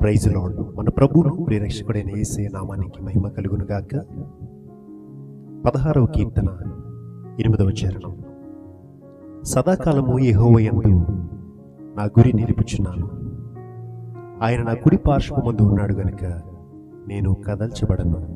Praise మన ప్రభువును ప్రియరక్షకుడైన ఏసే నామానికి మహిమ కలుగునుగాక. పదహారవ కీర్తన ఎనిమిదవ చరణం. సదాకాలము యెహోవయందు నా గురి నిలుపుచున్నాను. ఆయన నా కుడి పార్శ్వమందు ఉన్నాడు గనుక నేను కదల్చబడను.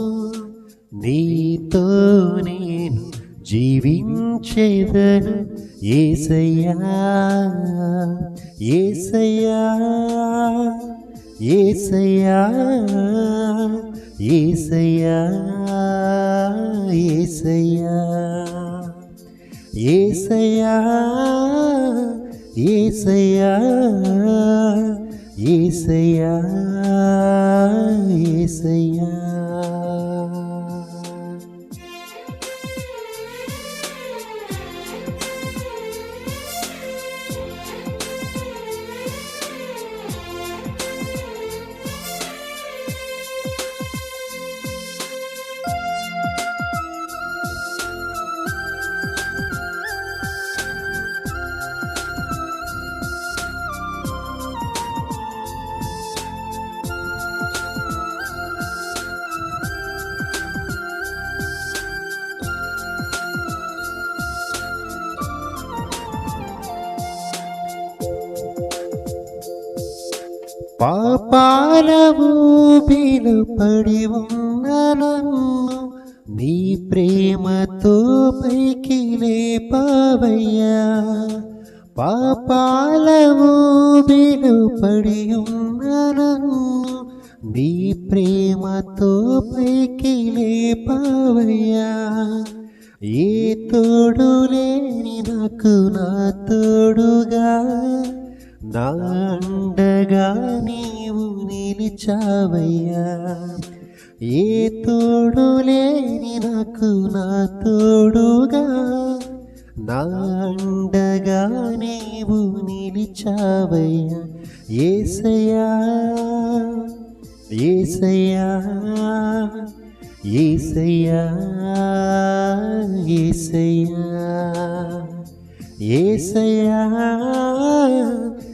నీతో నేను జీవించేదను ఏసయ్యా ఏసయ్యా ఏసయ్యా ఏసయ్యా ఏసయ్యా ఏసయ్యా ఏసయ్యా ఏసయ్యా ఏసయ్యా. పాపాల ఊబిలు పడి ఉన్నను. నీ ప్రేమతో పైకి లేపవయ్యా. పాపాల ఊబిలు పడి ఉన్నను. నీ ప్రేమతో పైకి లేపవయ్యా. ఏ తోడు లేని నాకు నా తోడుగా. నా నిలిచావయ్యా ఏ తోడు లేని నాకు నా తోడుగా నా అండగా నీవు నిలిచావయ్యా. ఏసయ్యా ఏసయ్యా ఏసయ్యా ఏసయ్యా ఏసయ్యా.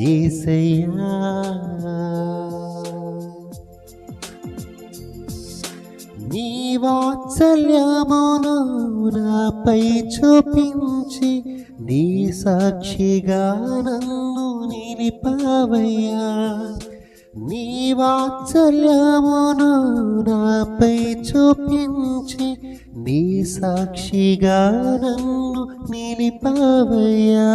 ఏసయ్యా నీ వాత్సల్యమును నాపై చూపించి నీ సాక్షిగా నన్ను నిలిపవయ్యా నీ వాత్సల్యమును నాపై చూపించి నీ సాక్షిగా నన్ను నిలిపవయ్యా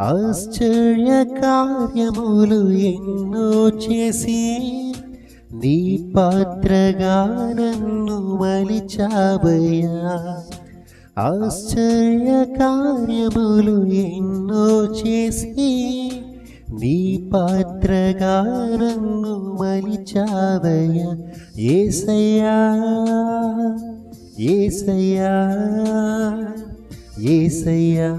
ఆశ్చర్య కార్యములు ఎన్నో చేసి నీ పాత్రగా నన్ను మలిచావయ్యా. ఆశ్చర్య కార్యములు ఎన్నో చేసి నీ పాత్రగా నన్ను మలిచావయ్యా. ఏసయ్యా ఏసయ్యా ఏసయ్యా.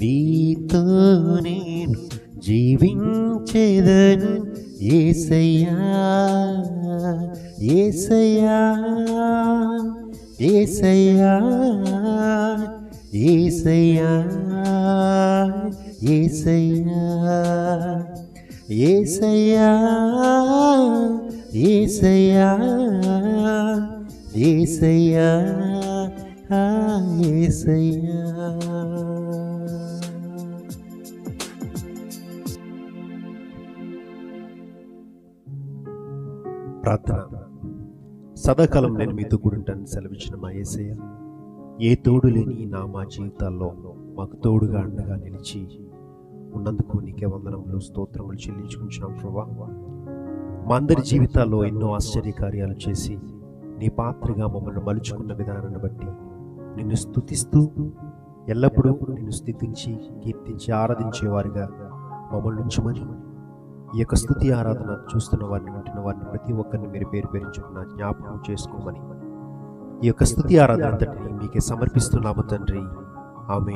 నీతో నేను జీవించేదను ఏసయ్యా ఏసయ్యా ఏసయ్యా ఏసయ్యా ఏసయ్యా ఏసయ్యా ఏసయ్యా ఏసయ్యా ఏసయ్యా. ప్రార్థన. సదాకాలం నేను మీతో కూడుంటాను సెలవిచ్చిన మా ఏసయ్య ఏ తోడు లేని నా మా జీవితాల్లో మాకు తోడుగా అండగా నిలిచి ఉన్నందుకు నీకే వందనములు స్తోత్రములు చెల్లించుకుంటున్నాం ప్రభా. మా అందరి జీవితాల్లో ఎన్నో ఆశ్చర్యకార్యాలు చేసి నీ పాత్రగా మమ్మల్ని మలుచుకున్న విధానాన్ని బట్టి నిన్ను స్తుతిస్తూ ఎల్లప్పుడూ నిన్ను స్థితించి కీర్తించి ఆరాధించేవారిగా మమ్మల్ని ఉంచమని ఈ యొక్క స్థుతి ఆరాధన చూస్తున్న వారిని వింటున్న వారిని ప్రతి ఒక్కరిని మీరు పేరు పేరించుకున్న జ్ఞాపకం చేసుకోమని. ఈ యొక్క స్థుతి ఆరాధన అంతటిని మీకే సమర్పిస్తున్నాము తండ్రి. ఆమె